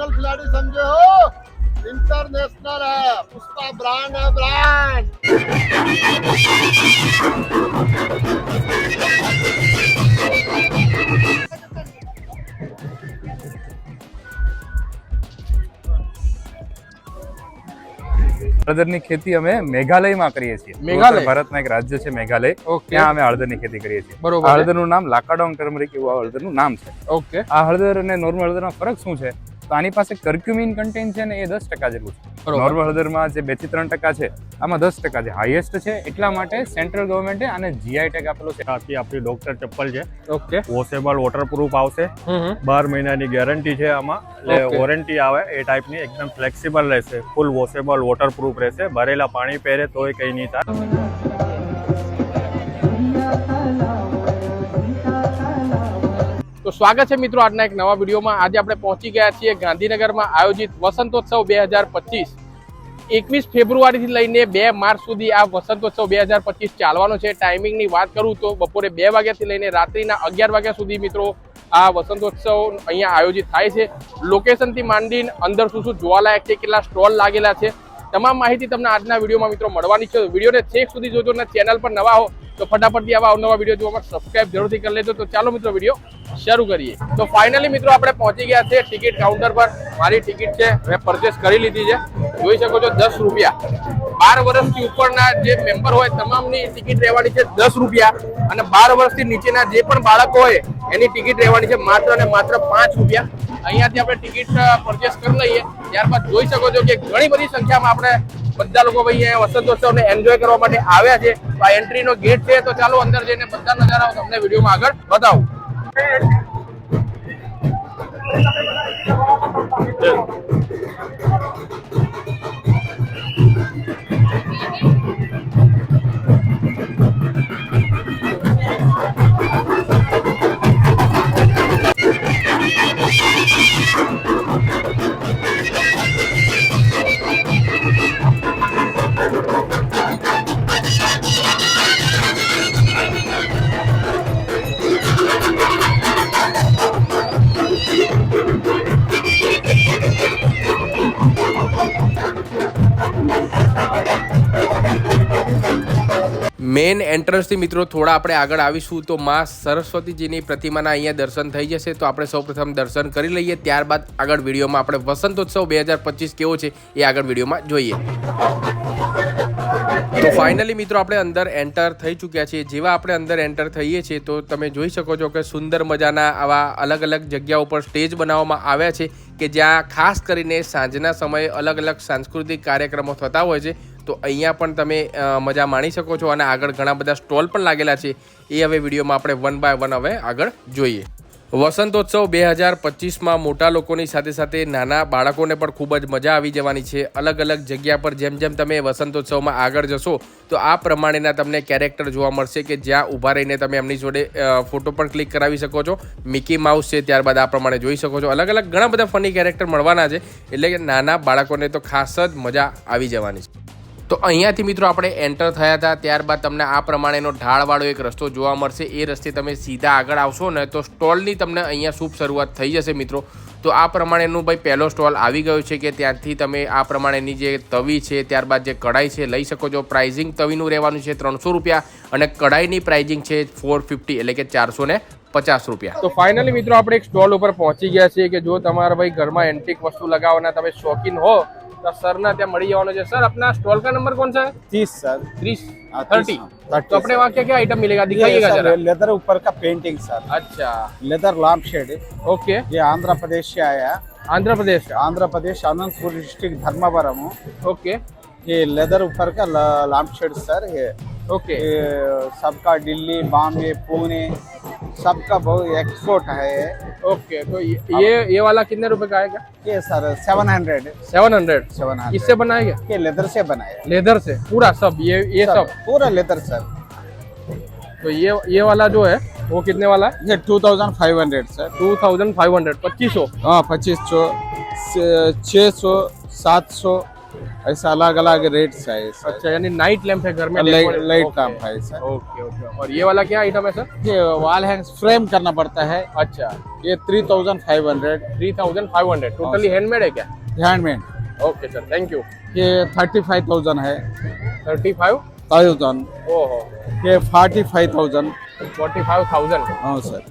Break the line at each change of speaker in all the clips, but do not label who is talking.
National खिलाड़ी समझे हो इंटरनेशनल है उसका ब्रांड है ब्रांड
હળદરની ખેતી અમે મેઘાલયમાં કરીએ છીએ
મેઘાલય?
પૂર્વોત્તર ભારતમાં એક રાજ્ય છે મેઘાલય
ઓકે
ત્યાં અમે હળદરની ખેતી કરીએ છીએ
બરોબર
આ
છે.
હળદરનું નામ લાકાડોંગ ટર્મરિક એવું આ હળદરનું નામ છે
ઓકે
આ હળદર અને નોર્મલ હળદરમાં ફરક શું છે તો આની પાસે કર્ક્યુમિન કન્ટેન્ટ છે ને એ દસ ટકા જેટલું છે. નોર્મલ હળદરમાં જે બેથી ત્રણ ટકા છે આમાં દસ ટકા છે. હાઈએસ્ટ છે એટલા માટે સેન્ટ્રલ ગવર્મેન્ટે આને જીઆઈ ટેગ આપેલો છે.
આથી આપણી ડોક્ટર ચપ્પલ છે.
ઓકે
વોશેબલ વોટરપ્રૂફ આવશે. બાર મહિનાની ગેરંટી છે આમાં. એટલે વોરંટી આવે એ ટાઈપની એકદમ ફ્લેક્સિબલ રહેશે. ફૂલ વોશેબલ વોટરપ્રૂફ રહેશે. ભરેલા પાણી પહેરે તોય કંઈ નહીં થાય.
તો સ્વાગત છે મિત્રો આજના એક નવા વિડીયોમાં. આજે આપણે પહોંચી ગયા છીએ ગાંધીનગરમાં આયોજિત વસંતોત્સવ બે હજાર પચીસ. એકવીસ ફેબ્રુઆરીથી લઈને બે માર્ચ સુધી આ વસંતોત્સવ બે હજાર પચીસ ચાલવાનો છે. ટાઈમિંગની વાત કરું તો બપોરે બે વાગ્યાથી લઈને રાત્રિના અગિયાર વાગ્યા સુધી મિત્રો આ વસંતોત્સવ અહીંયા આયોજિત થાય છે. લોકેશનથી માંડીને અંદર શું શું જોવાલાયક છે, કેટલા સ્ટોલ લાગેલા છે, તમામ માહિતી તમને આજના વિડીયોમાં મિત્રો મળવાની છે. વિડીયોને છેક સુધી જોજો અને ચેનલ પર નવા હો તો ફટાફટથી આવા અવનવા વીડિયો જોવા માટે સબસ્ક્રાઇબ જરૂરથી કરી લેજો. તો ચાલો મિત્રો વીડિયો શરૂ કરીએ. તો ફાઇનલી મિત્રો આપણે પહોંચી ગયા છે ટિકિટ કાઉન્ટર પર. મારી ટિકિટ છે, મેં પરચેસ કરી લીધી છે. જોઈ શકો છો દસ રૂપિયા. બાર વર્ષથી ઉપરના જે મેમ્બર હોય તમામની ટિકિટ રહેવાની છે દસ રૂપિયા. અને બાર વર્ષથી નીચેના જે પણ બાળકો હોય, એની ટિકિટ રહેવાની છે માત્ર અને માત્ર પાંચ રૂપિયા. અહીંયાથી આપણે ટિકિટ પરચેસ કરી લઈએ. ત્યારબાદ જોઈ શકો છો કે ઘણી બધી સંખ્યામાં આપણે બધા લોકો ભાઈ અહીંયા વસંતોત્સવને એન્જોય કરવા માટે આવ્યા છે. આ એન્ટ્રીનો ગેટ છે, તો ચાલો અંદર જઈને બધા નજારાઓ તમને વિડીયોમાં આગળ બતાવું. મેઇન એન્ટ્રન્સથી મિત્રો થોડા આપણે આગળ આવીશું તો માં સરસ્વતીજીની પ્રતિમાના અહીંયા દર્શન થઈ જશે. તો આપણે સૌપ્રથમ દર્શન કરી લઈએ. ત્યારબાદ આગળ વિડીયોમાં આપણે વસંતોત્સવ બે હજાર પચીસ કેવો છે એ આગળ વિડીયોમાં જોઈએ. તો ફાઇનલી મિત્રો આપણે અંદર એન્ટર થઈ ચૂક્યા છીએ. જેવા આપણે અંદર એન્ટર થઈએ છીએ તો તમે જોઈ શકો છો કે સુંદર મજાના આવા અલગ અલગ જગ્યા ઉપર સ્ટેજ બનાવવામાં આવ્યા છે. કે જ્યાં ખાસ કરીને સાંજના સમયે અલગ અલગ સાંસ્કૃતિક કાર્યક્રમો થતા હોય છે, તો અહીંયા પણ તમે મજા માણી શકો છો અને આગળ ઘણા બધા સ્ટોલ પણ લાગેલા છે. એ હવે વિડીયોમાં આપણે વન બાય વન હવે આગળ જોઈએ. વસંતોત્સવ બે હજાર પચીસમાં મોટા લોકોની સાથે સાથે નાના બાળકોને પણ ખૂબ જ મજા આવી જવાની છે. અલગ અલગ જગ્યા પર જેમ જેમ તમે વસંતોત્સવમાં આગળ જશો, તો આ પ્રમાણેના તમને કેરેક્ટર જોવા મળશે કે જ્યાં ઊભા રહીને તમે એમની જોડે ફોટો પણ ક્લિક કરાવી શકો છો. મિકી માઉસ છે ત્યારબાદ આ પ્રમાણે જોઈ શકો છો. અલગ અલગ ઘણા બધા ફની કેરેક્ટર મળવાના છે, એટલે કે નાના બાળકોને તો ખાસ જ મજા આવી જવાની છે. તો અહીંયાથી મિત્રો આપણે એન્ટર થયા હતા. ત્યારબાદ તમને આ પ્રમાણેનો ઢાળવાળો એક રસ્તો જોવા મળશે. એ રસ્તે તમે સીધા આગળ આવશો ને તો સ્ટોલની તમને અહીંયા શુભ શરૂઆત થઈ જશે મિત્રો. તો આ પ્રમાણેનું ભાઈ પહેલો સ્ટોલ આવી ગયો છે કે ત્યાંથી તમે આ પ્રમાણેની જે તવી છે, ત્યારબાદ જે કઢાઈ છે, લઈ શકો છો. પ્રાઇઝિંગ તવીનું રહેવાનું છે ત્રણસો રૂપિયા અને કઢાઈની પ્રાઇઝિંગ છે ફોર ફિફ્ટી એટલે કે ચારસો ને પચાસ રૂપિયા. તો ફાઇનલી મિત્રો આપણે એક સ્ટોલ ઉપર પહોંચી ગયા છીએ કે જો તમારા ભાઈ ઘરમાં એન્ટિક વસ્તુ લગાવવાના તમે શોખીન હો तो सर ना ત્યાં મળી જવાનો છે સર अपना स्टॉल का नंबर कौन सा है
तीस सर
तीस
हाँ,
थर्टी
30,
तो अपने वहाँ क्या क्या आइटम मिलेगा
ये
दिखाइएगा
सर
जरा
लेदर ऊपर का पेंटिंग सर
अच्छा
लेदर लैम्प शेड
ओके
ये आंध्र प्रदेश से आया
आंध्र प्रदेश का
आंध्र प्रदेश अनंतपुर डिस्ट्रिक्ट धर्मावरम
ओके
ये लेदर ऊपर का लैम्प शेड सर ये
ओके
ये सबका दिल्ली बॉम्बे पुणे सबका बहुत एक्सपोर्ट है
ओके तो ये ये वाला कितने रुपए का आएगा?
ये sir seven hundred
seven hundred
seven hundred
इससे बनाएँगे
ये लेदर से बनाया।
लेदर से? पूरा सब ये ये सब?
पूरा लेदर सर।
तो ये ये वाला जो है वो कितने वाला है?
ये two thousand five hundred sir.
Two thousand five hundred पच्चीस सौ।
हाँ पच्चीस सौ छः सौ सात सौ। ऐसा अलग अलग रेट है
अच्छा यानी नाइट लैंप है घर में
लाइट लैंप है सर
ओके ओके और ये वाला क्या आइटम है सर
ये वॉल हैंग फ्रेम करना पड़ता है।
अच्छा।
ये three thousand five hundred
three thousand five hundred totally handmade है क्या?
Handmade
okay sir thank you
ये थर्टी फाइव थाउज़ेंड है।
थर्टी फाइव
थाउज़ेंड
ओहो।
ये forty five thousand
forty five thousand
हाँ सर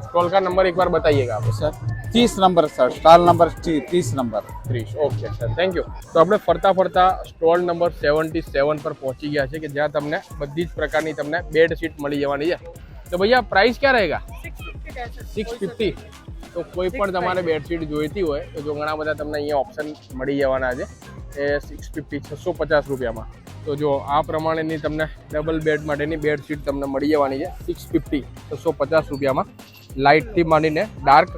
स्टॉल का नंबर एक बार बताइएगा आप।
सर ત્રીસ નંબર સર સ્ટોલ નંબર ત્રીસ નંબર.
ત્રીસ. ઓકે સર થેન્ક યુ તો આપણે ફરતા ફરતા સ્ટોલ નંબર સેવન્ટી સેવન પર પહોંચી ગયા છે કે જ્યાં તમને બધી જ પ્રકારની તમને બેડશીટ મળી જવાની છે. તો ભૈયા પ્રાઇસ ક્યાં રહેગા? સિક્સ ફિફ્ટી તો કોઈ પણ તમારે બેડશીટ જોઈતી હોય તો જો ઘણા બધા તમને અહીંયા ઓપ્શન મળી જવાના છે. એ સિક્સ ફિફ્ટી છસો પચાસ રૂપિયામાં. તો જો આ પ્રમાણેની તમને ડબલ બેડ માટેની બેડશીટ તમને મળી જવાની છે. સિક્સ ફિફ્ટી છસો પચાસ રૂપિયામાં. લાઇટથી માંડીને ડાર્ક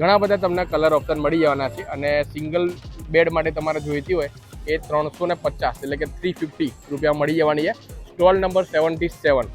ઘણા બધા તમને કલર ઓપ્શન મળી જવાના છે અને સિંગલ બેડ માટે તમારે જોઈતી હોય એ ત્રણસો ને પચાસ એટલે કે થ્રી ફિફ્ટી રૂપિયા મળી જવાની છે. સ્ટોલ નંબર સેવન્ટી સેવન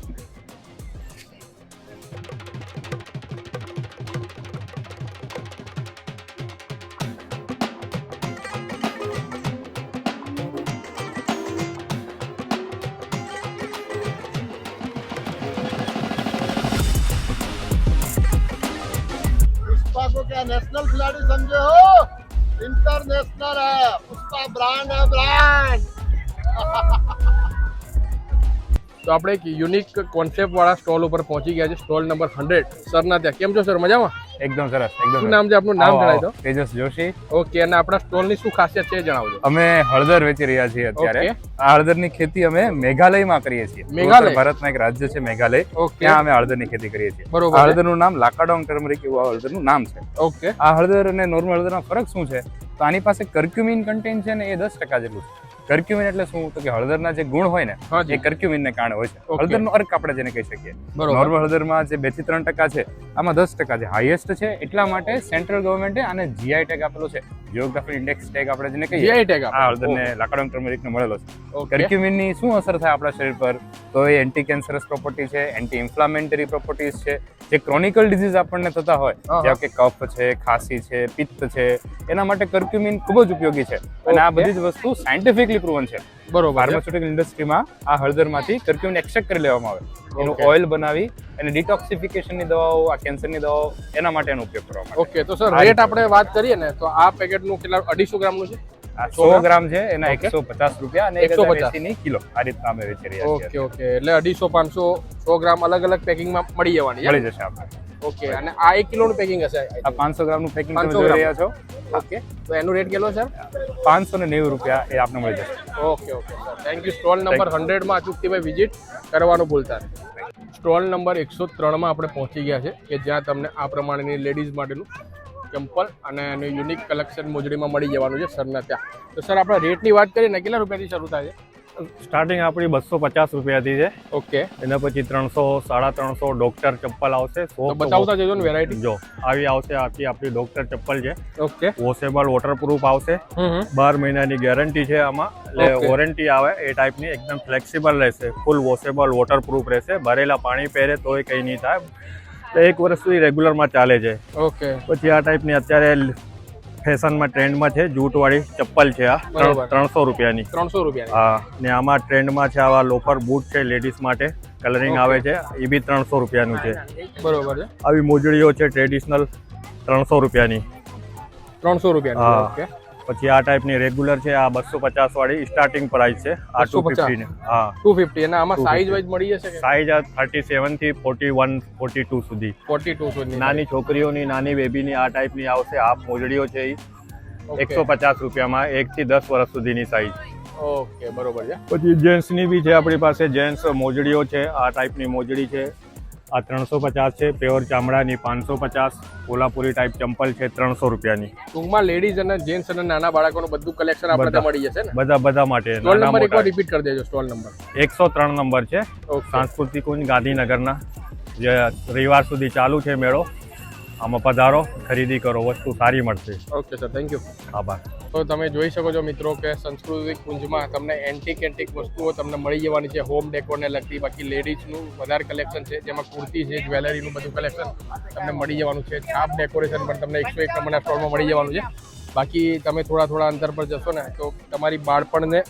તો આપણે એક યુનિક કોન્સેપ્ટવાળા સ્ટોલ ઉપર પહોંચી ગયા છે સ્ટોલ નંબર હંડ્રેડ સરના ત્યાં. કેમ છો સર મજામાં?
એકદમ સરસ એકદમ
શું નામ છે? આપનું નામ જણાવી દો.
તેજસ જોશી.
ઓકે અને આપણા સ્ટોલની શું ખાસિયત છે જણાવજો.
અમે હળદર વેચી રહ્યા છીએ અત્યારે.
આ
આ હળદરની ખેતી અમે મેઘાલયમાં કરીએ છીએ.
મેઘાલય?
ભારત ભારતના એક રાજ્ય છે મેઘાલય. ત્યાં અમે હળદરની ખેતી કરીએ છીએ.
બરોબર.
હળદરનું નામ લાકાડોંગ ટર્મરિક એવું આ હળદરનું નામ છે.
ઓકે
આ હળદર અને નોર્મલ હળદરમાં ફરક શું છે? તો આની પાસે કર્ક્યુમિન કન્ટેન્ટ છે ને એ દસ ટકા જેટલું છે. કર્ક્યુમિન એટલે શું? તો કે હળદરના જે ગુણ હોય ને એ કર્ક્યુમિનને કારણે હોય છે. હળદરનો અર્ક આપણે જેને કહી શકીએ. નોર્મલ હળદરમાં જે બેથી ત્રણ ટકા છે આમાં દસ ટકા છે હાઈએસ્ટ છે એટલા માટે સેન્ટ્રલ ગવર્મેન્ટે આને જીઆઈ ટેગ આપેલો છે. જીઓગ્રાફી ઇન્ડેક્સ ટેગ આપણે જેને કહીએ.
જીઆઈ ટેગ
આ હળદરને લાકડોંગ ટર્મરિકને મળેલો છે. કર્ક્યુમિનની શું અસર થાય આપણા શરીર પર? તો એ એન્ટી કેન્સરસ પ્રોપર્ટી છે એન્ટી ઇન્ફ્લામેન્ટરી પ્રોપર્ટીઝ છે જે ક્રોનિકલ ડિઝીઝ આપણને થતા હોય જેવા કે કફ છે ખાંસી છે પિત્ત છે એના માટે કર્ક્યુમિન ખૂબ જ ઉપયોગી છે. અને આ બધી જ વસ્તુ સાયન્ટિફિકલી પ્રૂવન છે.
બરોબર.
ફાર્માસ્યુટિકલ ઇન્ડસ્ટ્રીમાં આ હળદરમાંથી કર્ક્યુમિન એક્સટ્રેક્ટ કરી લેવામાં આવે. એનું ઓઇલ બનાવી અને ડિટોક્સિફિકેશનની દવાઓ આ કેન્સરની દવાઓ એના માટે એનો ઉપયોગ કરવામાં
ઓકે તો સર રેટ આપણે વાત કરીએ ને તો આ પેકેટનું કેટલા અઢીસો ગ્રામનું છે?
આ સો ગ્રામ છે એના એકસો પચાસ રૂપિયા અને એકસો
150.
ની કિલો આ રીતના અમે વેચી રહ્યા
ઓકે ઓકે. એટલે અઢીસો પાંચસો સો ગ્રામ અલગ અલગ પેકિંગમાં મળી જવાની
મળી જશે આપણે
ઓકે અને આ એક કિલોનું પેકિંગ હશે?
આ પાંચસો ગ્રામનું પેકિંગ તમે જોઈ રહ્યા છો.
ઓકે. તો એનો રેટ કેટલો છે?
પાંચસો ને નેવું રૂપિયા એ આપને મળી જશે.
Okay okay. Thank you stall number હંડ્રેડમાં અચૂકથી વિઝિટ કરવાનું ભૂલતા સ્ટોલ નંબર એકસો ત્રણમાં આપણે પહોંચી ગયા છે કે જ્યાં તમને આ પ્રમાણેની લેડીઝ માટેનું ચંપલ અને એનું યુનિક કલેક્શન મોજડીમાં મળી જવાનું છે સરના ત્યાં. તો સર આપણે રેટની વાત કરીએ ને કેટલા રૂપિયાથી શરૂ થાય છે?
સ્ટાર્ટિંગ આપણી બસો પચાસ રૂપિયાથી છે.
ઓકે.
એના પછી ત્રણસો સાડા ત્રણસો ડોક્ટર ચપ્પલ આવશે
બતાવતા જજો ને વેરાયટી
જો આવી આવશે આખી આપણી ડોક્ટર ચપ્પલ છે.
ઓકે.
વોશેબલ વોટરપ્રૂફ આવશે. બાર મહિનાની ગેરંટી છે આમાં. એટલે વોરંટી આવે એ ટાઈપની એકદમ ફ્લેક્સિબલ રહેશે. ફૂલ વોશેબલ વોટરપ્રૂફ રહેશે. ભરેલા પાણી પહેરે તોય કંઈ નહીં થાય. તો એક વર્ષ સુધી રેગ્યુલરમાં ચાલે છે.
ઓકે.
પછી આ ટાઈપની અત્યારે ફેશનમાં ટ્રેન્ડમાં છે જૂટવાળી ચપ્પલ છે આ ત્રણસો રૂપિયાની.
ત્રણસો રૂપિયા
હા ને આમાં ટ્રેન્ડમાં છે આવા લોફર બૂટ છે લેડીઝ માટે કલરિંગ આવે છે એ બી ત્રણસો રૂપિયાનું છે.
બરોબર છે.
આવી મોજડીઓ છે ટ્રેડિશનલ ત્રણસો રૂપિયાની.
ત્રણસો રૂપિયા
હા. પછી આ ટાઈપની રેગ્યુલર છે આ બસો પચાસ વાળી સ્ટાર્ટિંગ પ્રાઇસ છે આ ટુ
250.
ફિફ્ટી હા.
ટુ ફિફ્ટી અને આમાં સાઈઝ વાઇઝ મળી જશે
સાઈઝ આ થર્ટી સેવનથી ફોર્ટી વન ફોર્ટી ટુ સુધી.
ફોર્ટી ટુ સુધી.
નાની છોકરીઓની નાની બેબીની આ ટાઈપની આવશે હાફ મોજડીઓ છે એ. એકસો પચાસ રૂપિયામાં એક થી દસ વર્ષ સુધીની સાઈઝ
ઓકે બરોબર છે.
પછી જેન્ટ્સની બી છે આપણી પાસે જેન્ટ્સ મોજડીઓ છે આ ટાઈપની મોજડી છે. આ ત્રણસો પચાસ છે પ્યોર ચામડાની પાંચસો પચાસ કોલ્હાપુરી ટાઈપ ચંપલ છે ત્રણસો રૂપિયાની.
ટૂંકમાં લેડીઝ અને જેન્ટ્સ અને નાના બાળકોનું બધું કલેક્શન આપણે. મળી જશે ને?
બધા બધા માટે.
સ્ટોલ નંબર એકવાર રિપીટ કરી દેજો સ્ટોલ નંબર
એકસો ત્રણ નંબર છે. સાંસ્કૃતિક કુંજ ગાંધીનગરના. જે રવિવાર સુધી ચાલુ છે મેળો. આમાં પધારો ખરીદી કરો વસ્તુ સારી મળશે.
ઓકે સર થેન્ક યુ
આભાર.
તો તમે જોઈ શકો છો મિત્રો કે સંસ્કૃતિક કુંજમાં તમને એન્ટિક એન્ટિક વસ્તુઓ તમને મળી જવાની છે. હોમ ડેકોરને લગતી બાકી લેડીઝનું વધારે કલેક્શન છે. જેમાં કુર્તી છે જ્વેલરીનું બધું કલેક્શન તમને મળી જવાનું છે. છાપ ડેકોરેશન પણ તમને એકસો એક નંબરના સ્ટોલમાં મળી જવાનું છે. બાકી તમે થોડા થોડા અંતર પર જશો ને તો તમારી બાળપણને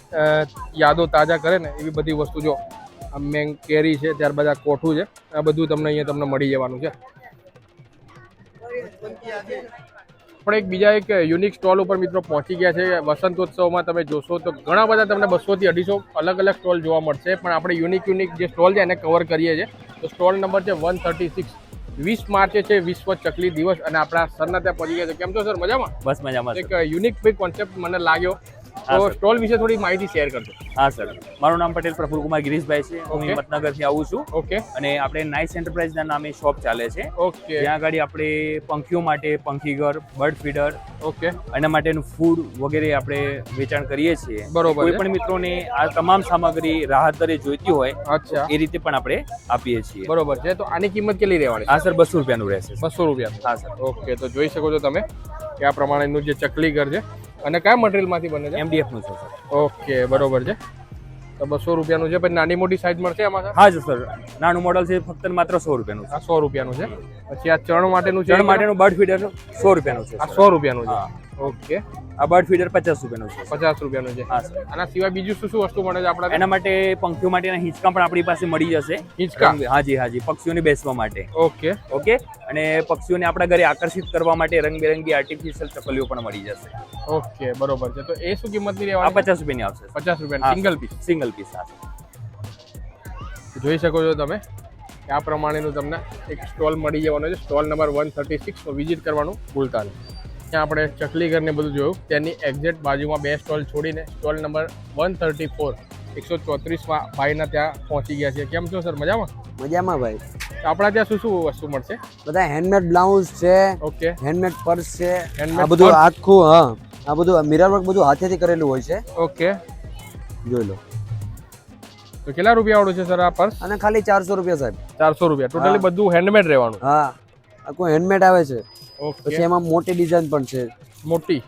યાદો તાજા કરે ને એવી બધી વસ્તુ જો. મેંગ કેરી છે ત્યારબાદ આ કોઠું છે. આ બધું તમને અહીંયા તમને મળી જવાનું છે. આપણે એક બીજા એક યુનિક સ્ટોલ ઉપર મિત્રો પહોંચી ગયા છે. વસંતોત્સવમાં તમે જોશો તો ઘણા બધા તમને બસોથી અઢીસો અલગ અલગ સ્ટોલ જોવા મળશે. પણ આપણે યુનિક યુનિક જે સ્ટોલ છે એને કવર કરીએ છીએ. તો સ્ટોલ નંબર છે વન થર્ટી સિક્સ વીસ માર્ચે છે વિશ્વ ચકલી દિવસ અને આપણા સરના ત્યાં પહોંચી ગયા છે. કેમ છો સર? મજામાં?
બસ મજામાં
એક યુનિક ભાઈ કોન્સેપ્ટ મને લાગ્યો. તો સ્ટોલ વિશે થોડી માહિતી શેર કરજો.
હા સર મારું નામ પટેલ પ્રફુલકુમાર ગિરીશભાઈ છે. હું. હિંમતનગરથી આવું છું.
ઓકે
અને આપણે નાઇસ એન્ટરપ્રાઇઝના નામે શોપ ચાલે છે.
ઓકે
ત્યાં આગળ આપણે પંખીઓ માટે પંખીઘર બર્ડ ફીડર
ઓકે
એના માટેનું ફૂડ વગેરે આપણે વેચાણ કરીએ છીએ.
બરોબર
કોઈ. પણ મિત્રોને આ તમામ સામગ્રી રાહત દરે જોઈતી હોય
અચ્છા.
એ રીતે પણ આપણે આપીએ છીએ.
બરોબર છે. તો આની કિંમત કેટલી રહેવાની?
હા સર બસો રૂપિયાનું રહેશે
બસો રૂપિયા.
હા સર
ઓકે તો જોઈ શકો છો તમે કે આ પ્રમાણેનું જે ચકલી ઘર છે અને કયા મટીરિયલમાંથી બને છે?
એમડીએફનું છે સર
ઓકે બરોબર છે. તો બસો રૂપિયાનું છે પછી નાની મોટી સાઈઝ મળશે આમાં
હા જ સર નાનું મોડલ છે ફક્ત માત્ર સો રૂપિયાનું
આ સો રૂપિયાનું છે. પછી આ ચણ માટેનું
ચણ માટેનું બર્ડ ફીડર સો રૂપિયાનું છે
આ સો રૂપિયાનું છે. ઓકે.
આ બર્ડ ફીડર પચાસ રૂપિયાનું છે.
પચાસ રૂપિયાનું છે.
હા સર.
આના સિવાય બીજું શું શું વસ્તુ મળે છે આપણા
એના માટે પંખીઓ માટેના હિંચકા પણ આપણી પાસે મળી જશે.
હિંચકા?
હાજી હાજી પક્ષીઓને બેસવા માટે.
ઓકે.
ઓકે? અને પક્ષીઓને આપણા ઘરે આકર્ષિત કરવા માટે રંગબેરંગી આર્ટિફિશિયલ ચકલીઓ પણ મળી જશે.
ઓકે બરોબર છે. તો એ શું કિંમતની
આ
રહેવાની
પચાસ રૂપિયાની આવશે
પચાસ રૂપિયા સિંગલ પીસ
સિંગલ પીસ હા
જોઈ શકો છો તમે? આ પ્રમાણેનું તમને એક સ્ટોલ મળી જવાનો છે. Stall number one thirty six. Visit કરવાનું ભૂલતા નહીં. ત્યાં આપણે ચકલી ઘરને બધું જોયું. તેની એક્ઝેક્ટ બાજુમાં બે સ્ટોલ છોડીને stall number one thirty four એકસો ચોત્રીસમાં ભાઈના ત્યાં પહોંચી ગયા છે કેમ છો સર મજામાં?
મજામાં ભાઈ.
આપણા ત્યાં શું શું વસ્તુ મળશે?
બધા હેન્ડમેડ બ્લાઉઝ છે
ઓકે
હેન્ડમેડ પર્સ છે આ બધું આખું હા આ બધું મિરર વર્ક બધું હાથેથી કરેલું હોય છે.
ઓકે
જોઈ લો.
તો કેટલા રૂપિયા વાળું છે સર આ પર્સ
અને ખાલી ચારસો રૂપિયા સાહેબ.
ચારસો રૂપિયા. ટોટલી બધું હેન્ડમેડ રહેવાનું.
હા. આખું હેન્ડમેડ આવે છે. પછી એમાં મોટી ડિઝાઇન પણ છે.
મોટી?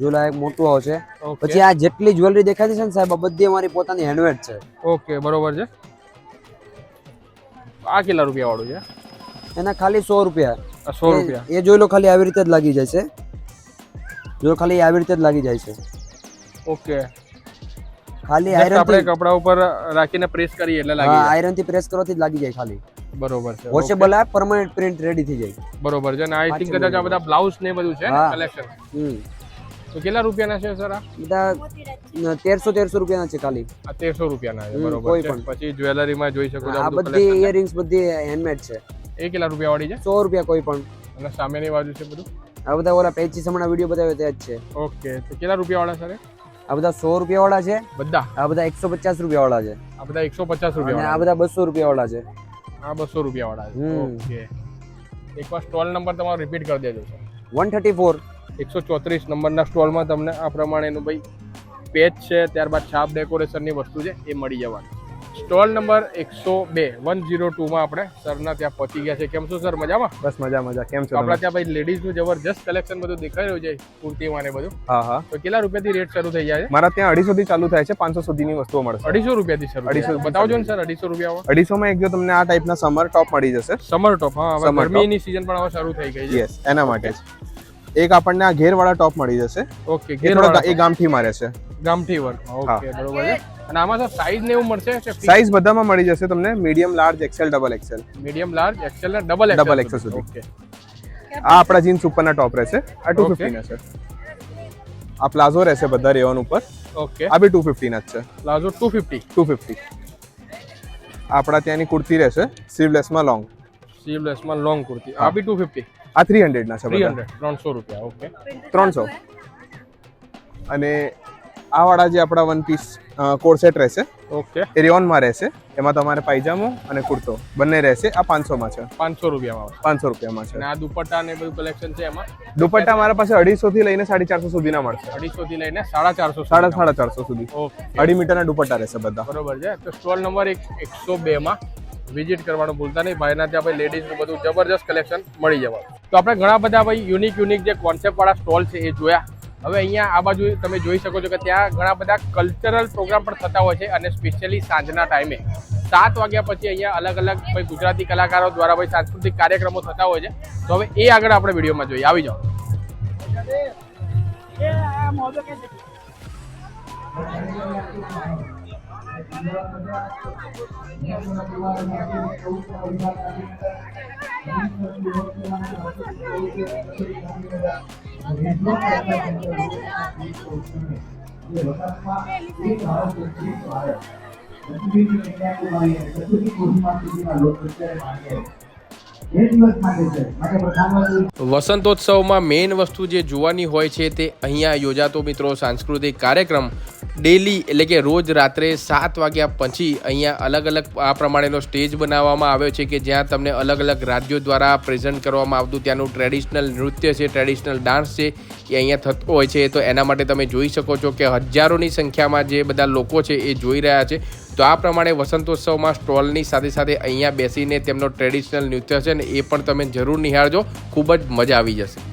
જો લાયક એક મોટું આવશે. પછી આ જેટલી જ્વેલરી દેખાતી છે ને સાહેબ આ બધી અમારી પોતાની હેન્ડમેડ છે.
ઓકે બરોબર છે. આ કેટલા રૂપિયા વાળું છે?
એના ખાલી સો રૂપિયા.
સો રૂપિયા.
એ- એ જોઈ લો ખાલી આવી રીતે જ લાગી જાય છે. જો ખાલી આવી રીતે જ લાગી જાય છે.
ઓકે
ખાલી આયરન
આપણે કપડા ઉપર રાખીને પ્રેસ કરીએ એટલે લાગી જાય.
આયરનથી પ્રેસ કરવાથી જ લાગી જાય ખાલી.
બરોબર છે
વોશેબલ આ પરમાનન્ટ પ્રિન્ટ રેડી થઈ જાય.
બરોબર છે અને આઈ થિંક કદાચ આ બધા બ્લાઉઝ ને બધું છે કલેક્શન તો કેટલા રૂપિયાના છે સર આ?
બધા તેરસો તેરસો રૂપિયાના છે ખાલી.
આ તેરસો રૂપિયાના છે બરોબર
કોઈ પણ.
પછી જ્વેલરીમાં જોઈ શકો
આ
બધી
ઇયરિંગ્સ બધી હેન્ડમેડ છે.
એ કેટલા રૂપિયા વાળી છે?
સો રૂપિયા કોઈ પણ.
અને સામેની બાજુ છે બધું?
આ બધા ઓલા પેચીસ હમણાં વીડિયો બતાવ્યો તે જ છે.
ઓકે તો કેટલા રૂપિયા વાળા સર
આ બધા સો રૂપિયા વાળા છે.
બધા?
આ બધા એકસો પચાસ રૂપિયા વાળા છે.
આ બધા એકસો પચાસ રૂપિયા
આ બધા બસો રૂપિયા વાળા છે.
આ બસો રૂપિયા વાળા ઓકે. એકવાર સ્ટોલ નંબર તમારો રિપીટ કરી દેજો સર.
One thirty four.
એકસો ચોત્રીસ નંબરના સ્ટોલમાં તમને આ પ્રમાણેનું ભાઈ પેચ છે ત્યારબાદ છાપ ડેકોરેશનની વસ્તુ છે એ મળી જવાની. સ્ટોલ નંબર એકસો બે વન ઝીરો ટુમાં આપણે સરના ત્યાં પહોંચી ગયા છે. કેમ છો સર? મજામાં?
બસ મજા મજા. કેમ છો
આપણા ત્યાં ભાઈ લેડીઝનું જબરજસ્ત કલેક્શન બધું દેખાઈ રહ્યું છે કુર્તીમાં ને બધું.
હા હા.
તો કેટલા રૂપિયાથી રેટ શરૂ થઈ જાય છે?
મારા ત્યાં અઢીસો થી ચાલુ થાય છે પાંચસો સુધીની વસ્તુઓ મળશે
અઢીસો રૂપિયાથી શરૂ છે.
250
બતાવજો ને સર અઢીસો રૂપિયા
અઢીસો માં એક જો તમને આ ટાઈપના સમર ટોપ મળી જશે.
સમર ટોપ હા ગરમીની સિઝન પણ હવે શરૂ થઈ ગઈ છે.
યસ એના માટે જ. એક આપણને આ ઘેરવાળા ટોપ મળી જશે.
ઓકે ઘેર
એ ગામઠી મારે છે.
ગામઠી વર્ક ઓકે બરોબર છે. અને આમાં સર સાઈઝ ને એવું મળશે કે
સાઈઝ બધામાં મળી જશે તમને. Medium large XL double XL
medium large XL ને ડબલ
Double XL સુધી.
ઓકે
આ આપણા જીન્સ ઉપરના ટોપ રહેશે. આ ટુ
ના
ફિફ્ટીના છે. આ પ્લાઝો રહેશે બધા રેવન ઉપર.
ઓકે
આ બી ટુ ફિફ્ટીના જ છે.
Palazzo two fifty
two fifty આપણા ત્યાંની કુર્તી રહેશે. સ્લીવલેસમાં લોંગ
સ્લીવલેસમાં લોંગ કુર્તી. આ બી ટુ ફિફ્ટી
આ થ્રી હંડ્રેડના છે
થ્રી
બધા
હંડ્રેડ ત્રણસો રૂપિયા. ઓકે
ત્રણસો. અને આ વાળા જે આપણા વન પીસ કોરસેટ રહેશે
ઓકે.
એ રેયોનમાં રહેશે. એમાં તમારે પાયજામો અને કુર્તો બંને રહેશે. આ પાંચસોમાં છે.
પાંચસો રૂપિયામાં
પાંચસો રૂપિયામાં છે.
આ દુપટ્ટા ને બધું કલેક્શન છે એમાં?
દુપટ્ટા મારા પાસે અઢીસો થી લઈને સાડી ચારસો સુધીના મળશે.
અઢીસો થી લઈને સાડા ચારસો
સાડા સાડા ચારસો સુધી. અઢી મીટરના દુપટ્ટા રહેશે બધા.
બરોબર છે. તો સ્ટોલ નંબર એક એકસો બે માં વિઝિટ કરવાનું ભૂલતા નહીં. ભાઈના ત્યાં ભાઈ લેડીઝનું બધું જબરજસ્ત કલેક્શન મળી જવાનું. તો આપણે ઘણા બધા ભાઈ યુનિક યુનિક જે કોન્સેપ્ટવાળા સ્ટોલ છે એ જોયા. હવે અહીંયા આ બાજુ તમે જોઈ શકો છો કે ત્યાં ઘણા બધા કલ્ચરલ પ્રોગ્રામ પણ થતા હોય છે અને સ્પેશિયલી સાંજના ટાઈમે સાત વાગ્યા પછી અહીંયા અલગ અલગ ભાઈ ગુજરાતી કલાકારો દ્વારા ભાઈ સાંસ્કૃતિક કાર્યક્રમો થતા હોય છે. તો હવે એ આગળ આપણે વિડીયોમાં જોઈએ. આવી જાઓ.
વસંતોત્સવમાં મેઇન વસ્તુ જે જોવાની હોય છે તે અહીંયા યોજાતો મિત્રો સાંસ્કૃતિક કાર્યક્રમ ડેલી એટલે કે રોજ રાત્રે સાત વાગ્યા પછી અહીંયા અલગ અલગ આ પ્રમાણેનો સ્ટેજ બનાવવામાં આવ્યો છે કે જ્યાં તમને અલગ અલગ રાજ્યો દ્વારા પ્રેઝન્ટ કરવામાં આવતું ત્યાંનું ટ્રેડિશનલ નૃત્ય છે, ટ્રેડિશનલ ડાન્સ છે, એ અહીંયા થતો હોય છે. તો એના માટે તમે જોઈ શકો છો કે હજારોની સંખ્યામાં જે બધા લોકો છે એ જોઈ રહ્યા છે. તો આ પ્રમાણે વસંતોત્સવમાં સ્ટોલની સાથે સાથે અહીંયા બેસીને તેમનો ટ્રેડિશનલ નૃત્ય છે ને એ પણ તમે જરૂર નિહાળજો. ખૂબ જ મજા આવી જશે.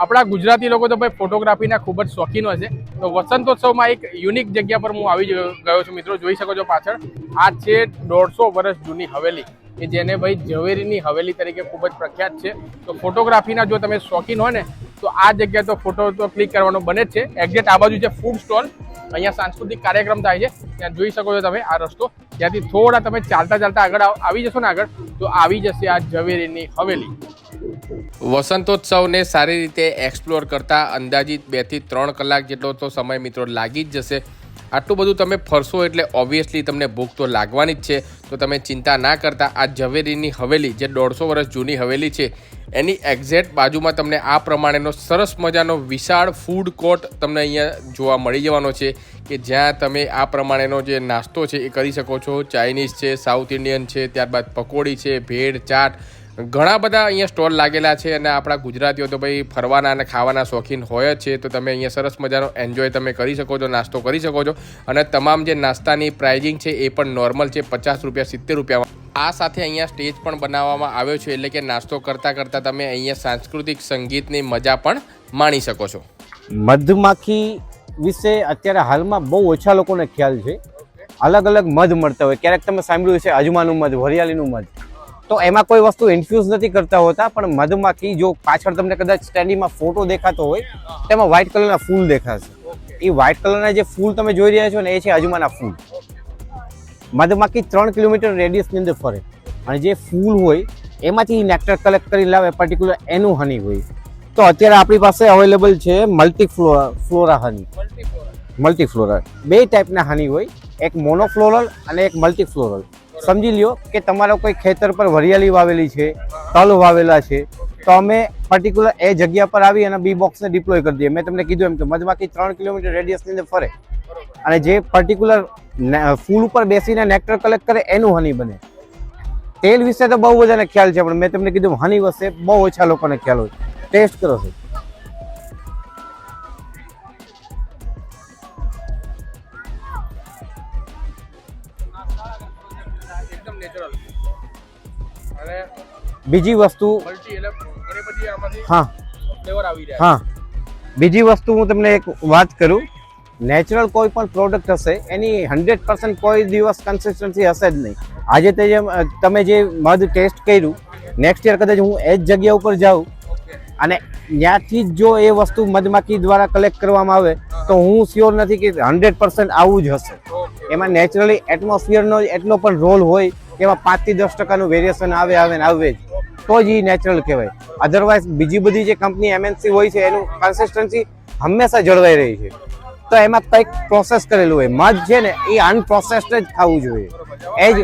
આપણા ગુજરાતી લોકો તો ભાઈ ફોટોગ્રાફીના ખૂબ જ શોખીન છે. તો વસંતોત્સવમાં એક યુનિક જગ્યા પર હું આવી ગયો છું. મિત્રો, જોઈ શકો છો પાછળ. આ છે દોઢસો વર્ષ જૂની હવેલી, કે જેને ભાઈ ઝવેરીની હવેલી તરીકે ખૂબ જ પ્રખ્યાત છે. તો ફોટોગ્રાફીના જો તમે શોખીન હોય ને, તો આ જગ્યાએ તો ફોટો તો ક્લિક કરવાનો બને છે. એક્ઝેક્ટ આ બાજુ છે ફૂડ સ્ટોલ. અહીંયા સાંસ્કૃતિક કાર્યક્રમ થાય છે. ત્યાં જોઈ શકો છો તમે આ રસ્તો. ત્યાંથી થોડા તમે ચાલતા ચાલતા આગળ આવ- જશો ને આગળ, તો આવી જશે આ ઝવેરીની હવેલી.
વસંતોત્સવને સારી રીતે એક્સપ્લોર કરતા અંદાજિત બેથી ત્રણ કલાક જેટલો તો સમય મિત્રો લાગી જ જશે. આટલું બધું તમે ફરશો એટલે ઓબ્વિયસલી તમને ભૂખ તો લાગવાની જ છે. તો તમે ચિંતા ના કરતા, આ ઝવેરીની હવેલી જે દોઢસો વર્ષ જૂની હવેલી છે, એની એક્ઝેક્ટ બાજુમાં તમને આ પ્રમાણેનો સરસ મજાનો વિશાળ ફૂડ કોર્ટ તમને અહીંયા જોવા મળી જવાનો છે કે જ્યાં તમે આ પ્રમાણેનો જે નાસ્તો છે એ કરી શકો છો. ચાઇનીઝ છે સાઉથ ઇન્ડિયન છે, ત્યારબાદ પકોડી છે, ભેળ, ચાટ ઘણા બધા અહીંયા સ્ટોલ લાગેલા છે અને આપણા ગુજરાતીઓ તો ભાઈ ફરવાના અને ખાવાના શોખીન હોય જ છે, તો તમે અહીંયા સરસ મજાનો એન્જોય તમે કરી શકો છો, નાસ્તો કરી શકો છો. અને તમામ જે નાસ્તાની પ્રાઇઝિંગ છે એ પણ નોર્મલ છે, પચાસ રૂપિયા, સિત્તેર રૂપિયામાં. આ સાથે અહીંયા સ્ટેજ પણ બનાવવામાં આવ્યો છે, એટલે કે નાસ્તો કરતાં કરતાં તમે અહીંયા સાંસ્કૃતિક સંગીતની મજા પણ માણી શકો છો.
મધમાખી વિશે અત્યારે હાલમાં બહુ ઓછા લોકોને ખ્યાલ છે. અલગ અલગ મધ મળતા હોય. ક્યારેક તમે સાંભળ્યું છે અજમાનું મધ, વરિયાળીનું મધ. તો એમાં કોઈ વસ્તુ ઇન્ફ્યુઝ નથી કરતા હોતા પણ મધમાખી જો પાછળ તમને કદાચ સ્ટેન્ડિંગમાં ફોટો દેખાતો હોય તેમાં વ્હાઇટ કલરના ફૂલ દેખાશે. એ વ્હાઇટ કલરના જે ફૂલ તમે જોઈ રહ્યા છો ને એ છે અજમાના ફૂલ. મધમાખી ત્રણ કિલોમીટર રેડિયસની અંદર ફરે. અને જે ફૂલ હોય એમાંથી નેક્ટર કલેક્ટ કરી લાવે પર્ટિક્યુલર એનું હની હોય. તો અત્યારે આપણી પાસે અવેલેબલ છે multi flora honey multi floral બે ટાઈપના હની હોય એક મોનોફ્લોરલ અને એક મલ્ટી ફ્લોરલ સમજી લ્યો કે તમારો કોઈ ખેતર પર વરિયાળી વાવેલી છે, તલ વાવેલા છે, તો અમે પર્ટિક્યુલર એ જગ્યા પર આવી અને બી બોક્સને ડિપ્લોય કરી દઈએ. મેં તમને કીધું એમ કે મધમાખી ત્રણ કિલોમીટર રેડિયસની અંદર ફરે. અને જે પર્ટિક્યુલર ફૂલ ઉપર બેસીને નેક્ટર કલેક્ટ કરે, એનું હની બને. તેલ વિશે તો બહુ બધાને ખ્યાલ છે, પણ મેં તમને કીધું હની વિશે બહુ ઓછા લોકોને ખ્યાલ હોય. ટેસ્ટ કરો છો બીજી વસ્તુ હા. હા. બીજી વસ્તુ હું તમને એક વાત કરું. નેચરલ કોઈ પણ પ્રોડક્ટ હશે એની હંડ્રેડ પર્સન્ટ કોઈ દિવસ કન્સિસ્ટન્સી હશે જ નહીં. આજે તે જે તમે જે મધ ટેસ્ટ કર્યું નેક્સ્ટ યર કદાચ હું એ જ જગ્યા ઉપર જાઉં અને ત્યાંથી જ જો એ વસ્તુ મધમાખી દ્વારા કલેક્ટ કરવામાં આવે તો હું શ્યોર નથી કે હંડ્રેડ પર્સન્ટ આવું જ હશે. એમાં નેચરલી એટમોસ્ફિયરનો એટલો પણ રોલ હોય કે એમાં પાંચથી દસ ટકાનું વેરિએશન આવે આવે ને આવે જ. તો જ એ નેચરલ કહેવાય. અધરવાઇઝ બીજી બધી જે કંપની એમએનસી હોય છે એનું કન્સિસ્ટન્સી હંમેશા જળવાઈ રહી છે. તો એમાં કંઈક પ્રોસેસ કરેલું હોય. મધ છે ને એ અનપ્રોસેસ્ડ જ ખાવું જોઈએ. એ જ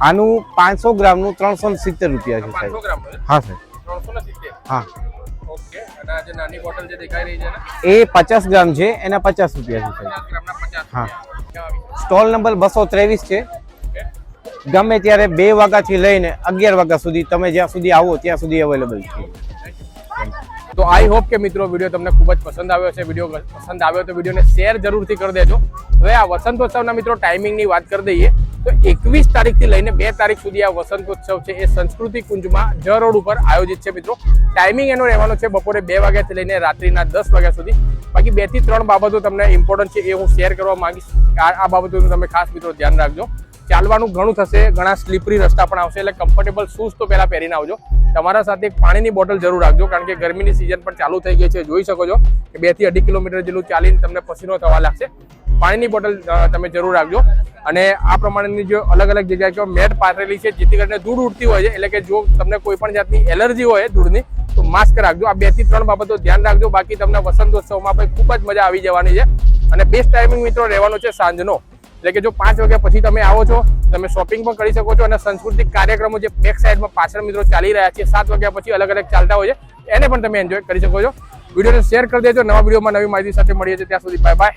આનું પાંચસો ગ્રામનું ત્રણસો ને સિત્તેર રૂપિયા છે સાહેબ. હા સાહેબ. હા. એ પચાસ ગ્રામ છે એના પચાસ રૂપિયા છે હા. સ્ટોલ નંબર બસો ત્રેવીસ છે. ગમે ત્યારે બે વાગ્યાથી લઈને અગિયાર વાગ્યા સુધી તમે જ્યાં સુધી આવો, ત્યાં સુધી અવેલેબલ છે.
તો આઈ હોપ કે મિત્રો વીડિયો તમને ખૂબ જ પસંદ આવ્યો છે વીડિયો પસંદ આવ્યો તો વિડીયોને શેર જરૂરથી કરી દેજો. હવે આ વસંતોત્સવના મિત્રો ટાઈમિંગની વાત કરી દઈએ, તો એકવીસ તારીખથી લઈને બે તારીખ સુધી આ વસંતોત્સવ છે એ સંસ્કૃતિ કુંજમાં જ ઉપર આયોજિત છે મિત્રો. ટાઈમિંગ એનો રહેવાનો છે બપોરે બે વાગ્યાથી લઈને રાત્રિના દસ વાગ્યા સુધી. બાકી બેથી ત્રણ બાબતો તમને ઇમ્પોર્ટન્ટ છે એ હું શેર કરવા માંગીશ. આ બાબતોનું તમે ખાસ મિત્રો ધ્યાન રાખજો. ચાલવાનું ઘણું થશે, ઘણા સ્લીપરી રસ્તા પણ આવશે, એટલે કમ્ફર્ટેબલ શૂઝ તો પહેલાં પહેરીને આવજો. તમારા સાથે એક પાણીની બોટલ જરૂર રાખજો, કારણ કે ગરમીની સિઝન પણ ચાલુ થઈ ગઈ છે, જોઈ શકો છો કે બેથી અઢી કિલોમીટર જેટલું ચાલીને તમને પસીનો થવા લાગશે. પાણીની બોટલ તમે જરૂર રાખજો. અને આ પ્રમાણેની જો અલગ અલગ જગ્યાએ મેટ પાથરેલી છે, જેથી કરીને ધૂળ ઉડતી હોય છે, એટલે કે જો તમને કોઈ પણ જાતની એલર્જી હોય ધૂળની તો માસ્ક રાખજો. આ બેથી ત્રણ બાબતો ધ્યાન રાખજો. બાકી તમને વસંતોત્સવમાં પણ ખૂબ જ મજા આવી જવાની છે. અને બેસ્ટ ટાઈમિંગ મિત્રો રહેવાનો છે સાંજનો. એટલે કે જો પાંચ વાગ્યા પછી તમે આવો છો, તમે શોપિંગ પણ કરી શકો છો અને સાંસ્કૃતિક કાર્યક્રમો જે બેક સાઈડમાં પાછળ મિત્રો ચાલી રહ્યા છે, સાત વાગ્યા પછી અલગ અલગ ચાલતા હોય છે, એને પણ તમે એન્જોય કરી શકો છો. વિડીયોને શેર કરી દેજો, નવા વિડીયોમાં નવી માહિતી સાથે મળીએ છીએ, ત્યાં સુધી બાય બાય